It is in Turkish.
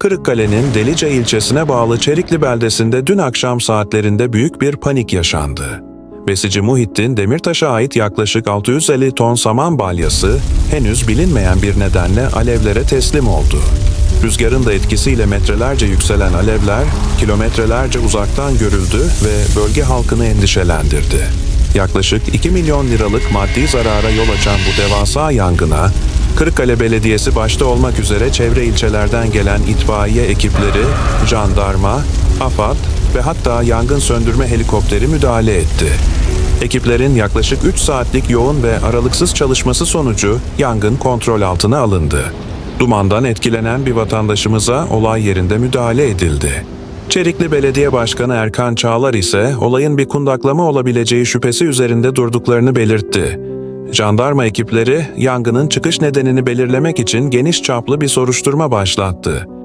Kırıkkale'nin Delice ilçesine bağlı Çerikli beldesinde dün akşam saatlerinde büyük bir panik yaşandı. Besici Muhittin Demirtaş'a ait yaklaşık 650 ton saman balyası henüz bilinmeyen bir nedenle alevlere teslim oldu. Rüzgarın da etkisiyle metrelerce yükselen alevler kilometrelerce uzaktan görüldü ve bölge halkını endişelendirdi. Yaklaşık 2 milyon liralık maddi zarara yol açan bu devasa yangına Kırıkkale Belediyesi başta olmak üzere çevre ilçelerden gelen itfaiye ekipleri, jandarma, AFAD ve hatta yangın söndürme helikopteri müdahale etti. Ekiplerin yaklaşık 3 saatlik yoğun ve aralıksız çalışması sonucu yangın kontrol altına alındı. Dumandan etkilenen bir vatandaşımıza olay yerinde müdahale edildi. Çerikli Belediye Başkanı Erkan Çağlar ise olayın bir kundaklama olabileceği şüphesi üzerinde durduklarını belirtti. Jandarma ekipleri yangının çıkış nedenini belirlemek için geniş çaplı bir soruşturma başlattı.